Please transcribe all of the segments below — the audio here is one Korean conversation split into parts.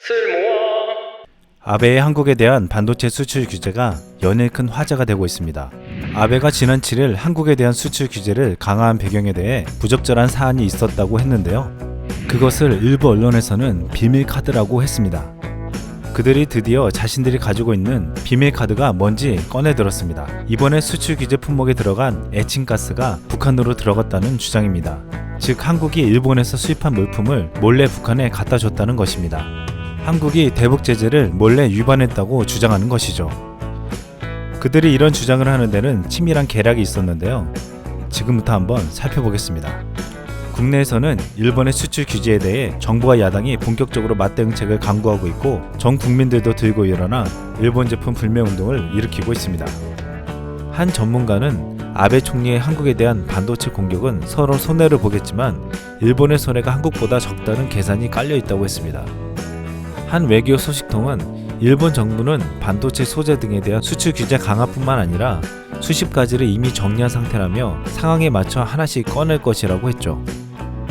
쓸모와 아베의 한국에 대한 반도체 수출 규제가 연일 큰 화제가 되고 있습니다. 아베가 지난 7일 한국에 대한 수출 규제를 강화한 배경에 대해 부적절한 사안이 있었다고 했는데요. 그것을 일부 언론에서는 비밀 카드라고 했습니다. 그들이 드디어 자신들이 가지고 있는 비밀 카드가 뭔지 꺼내 들었습니다. 이번에 수출 규제 품목에 들어간 에칭가스가 북한으로 들어갔다는 주장입니다. 즉 한국이 일본에서 수입한 물품을 몰래 북한에 갖다 줬다는 것입니다. 한국이 대북 제재를 몰래 위반했다고 주장하는 것이죠. 그들이 이런 주장을 하는 데는 치밀한 계략이 있었는데요. 지금부터 한번 살펴보겠습니다. 국내에서는 일본의 수출 규제에 대해 정부와 야당이 본격적으로 맞대응책을 강구하고 있고 전 국민들도 들고 일어나 일본 제품 불매 운동을 일으키고 있습니다. 한 전문가는 아베 총리의 한국에 대한 반도체 공격은 서로 손해를 보겠지만 일본의 손해가 한국보다 적다는 계산이 깔려 있다고 했습니다. 한 외교 소식통은 일본 정부는 반도체 소재 등에 대한 수출 규제 강화뿐만 아니라 수십 가지를 이미 정리한 상태라며 상황에 맞춰 하나씩 꺼낼 것이라고 했죠.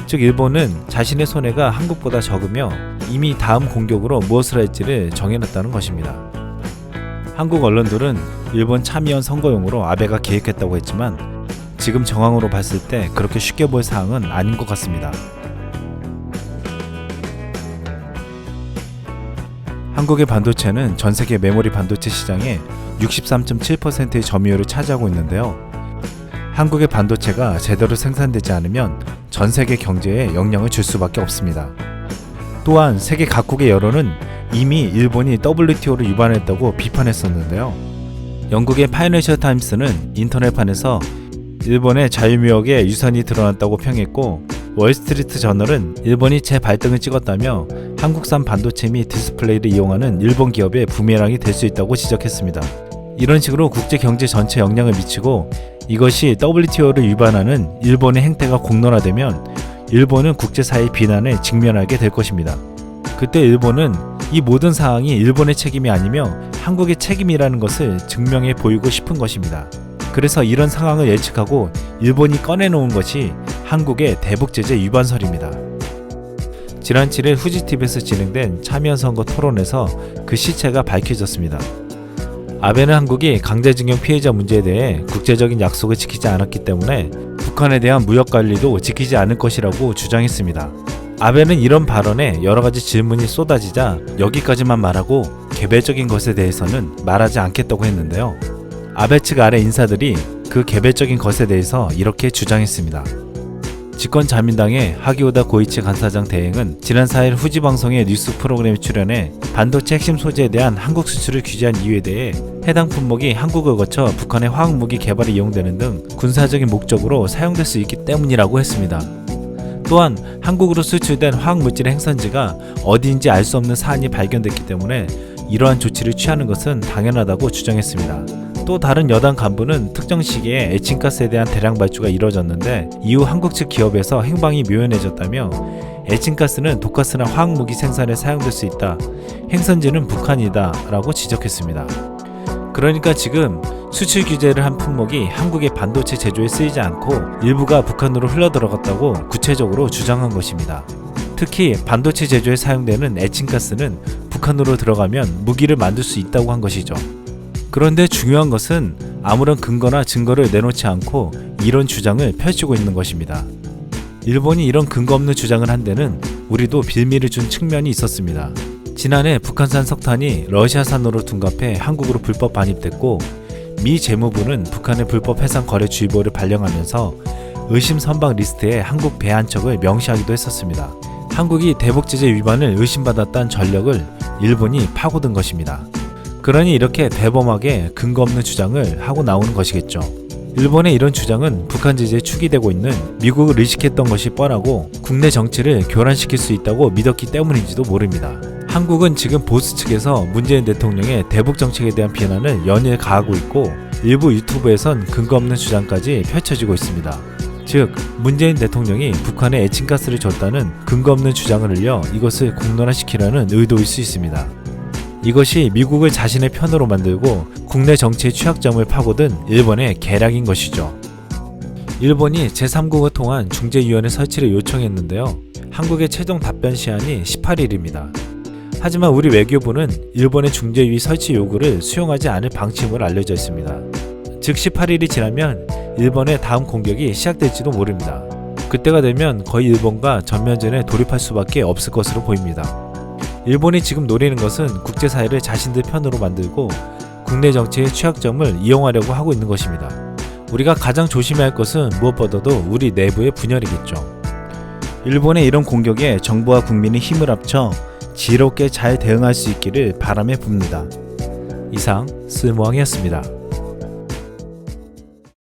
즉 일본은 자신의 손해가 한국보다 적으며 이미 다음 공격으로 무엇을 할지를 정해놨다는 것입니다. 한국 언론들은 일본 참의원 선거용으로 아베가 계획했다고 했지만 지금 정황으로 봤을 때 그렇게 쉽게 볼 사항은 아닌 것 같습니다. 한국의 반도체는 전 세계 메모리 반도체 시장의 63.7%의 점유율을 차지하고 있는데요. 한국의 반도체가 제대로 생산되지 않으면 전 세계 경제에 영향을 줄 수밖에 없습니다. 또한 세계 각국의 여론은 이미 일본이 WTO를 위반했다고 비판했었는데요. 영국의 파이낸셜 타임스는 인터넷판에서 일본의 자유무역에 유산이 드러났다고 평했고 월스트리트 저널은 일본이 재발등을 찍었다며 한국산 반도체 및 디스플레이를 이용하는 일본 기업의 부메랑이 될 수 있다고 지적했습니다. 이런 식으로 국제 경제 전체에 영향을 미치고 이것이 WTO를 위반하는 일본의 행태가 공론화되면 일본은 국제사회의 비난에 직면하게 될 것입니다. 그때 일본은 이 모든 사항이 일본의 책임이 아니며 한국의 책임이라는 것을 증명해 보이고 싶은 것입니다. 그래서 이런 상황을 예측하고 일본이 꺼내놓은 것이 한국의 대북 제재 위반설입니다. 지난 7일 후지TV에서 진행된 참여연 선거 토론에서 그 시체가 밝혀졌습니다. 아베는 한국이 강제징용 피해자 문제에 대해 국제적인 약속을 지키지 않았기 때문에 북한에 대한 무역 관리도 지키지 않을 것이라고 주장했습니다. 아베는 이런 발언에 여러 가지 질문이 쏟아지자 여기까지만 말하고 개별적인 것에 대해서는 말하지 않겠다고 했는데요. 아베 측 아래 인사들이 그 개별적인 것에 대해서 이렇게 주장했습니다. 집권 자민당의 하기오다 고이치 간사장 대행은 지난 4일 후지 방송의 뉴스 프로그램에 출연해 반도체 핵심 소재에 대한 한국 수출을 규제한 이유에 대해 해당 품목이 한국을 거쳐 북한의 화학무기 개발에 이용되는 등 군사적인 목적으로 사용될 수 있기 때문이라고 했습니다. 또한 한국으로 수출된 화학물질의 행선지가 어디인지 알 수 없는 사안이 발견됐기 때문에 이러한 조치를 취하는 것은 당연하다고 주장했습니다. 또 다른 여당 간부는 특정 시기에 에칭가스에 대한 대량 발주가 이뤄졌는데 이후 한국 측 기업에서 행방이 묘연해졌다며 에칭가스는 독가스나 화학무기 생산에 사용될 수 있다. 행선지는 북한이다. 라고 지적했습니다. 그러니까 지금 수출 규제를 한 품목이 한국의 반도체 제조에 쓰이지 않고 일부가 북한으로 흘러들어갔다고 구체적으로 주장한 것입니다. 특히 반도체 제조에 사용되는 에칭가스는 북한으로 들어가면 무기를 만들 수 있다고 한 것이죠. 그런데 중요한 것은 아무런 근거나 증거를 내놓지 않고 이런 주장을 펼치고 있는 것입니다. 일본이 이런 근거 없는 주장을 한 데는 우리도 빌미를 준 측면이 있었습니다. 지난해 북한산 석탄이 러시아산으로 둔갑해 한국으로 불법 반입됐고 미 재무부는 북한의 불법 해상 거래 주의보를 발령하면서 의심 선박 리스트에 한국 배 한 척을 명시하기도 했었습니다. 한국이 대북 제재 위반을 의심받았다는 전력을 일본이 파고든 것입니다. 그러니 이렇게 대범하게 근거 없는 주장을 하고 나오는 것이겠죠. 일본의 이런 주장은 북한 제재에 축이 되고 있는 미국을 의식했던 것이 뻔하고 국내 정치를 교란시킬 수 있다고 믿었기 때문인지도 모릅니다. 한국은 지금 보수 측에서 문재인 대통령의 대북 정책에 대한 비난을 연일 가하고 있고 일부 유튜브에선 근거 없는 주장까지 펼쳐지고 있습니다. 즉 문재인 대통령이 북한에 에칭가스를 줬다는 근거 없는 주장을 흘려 이것을 공론화시키려는 의도일 수 있습니다. 이것이 미국을 자신의 편으로 만들고 국내 정치의 취약점을 파고든 일본의 계략인 것이죠. 일본이 제3국을 통한 중재위원회 설치를 요청했는데요. 한국의 최종 답변 시한이 18일입니다. 하지만 우리 외교부는 일본의 중재위 설치 요구를 수용하지 않을 방침을 알려져 있습니다. 즉 18일이 지나면 일본의 다음 공격이 시작될지도 모릅니다. 그때가 되면 거의 일본과 전면전에 돌입할 수밖에 없을 것으로 보입니다. 일본이 지금 노리는 것은 국제사회를 자신들 편으로 만들고 국내 정치의 취약점을 이용하려고 하고 있는 것입니다. 우리가 가장 조심해야 할 것은 무엇보다도 우리 내부의 분열이겠죠. 일본의 이런 공격에 정부와 국민이 힘을 합쳐 지혜롭게 잘 대응할 수 있기를 바람에 붑니다. 이상 쓸모왕이었습니다.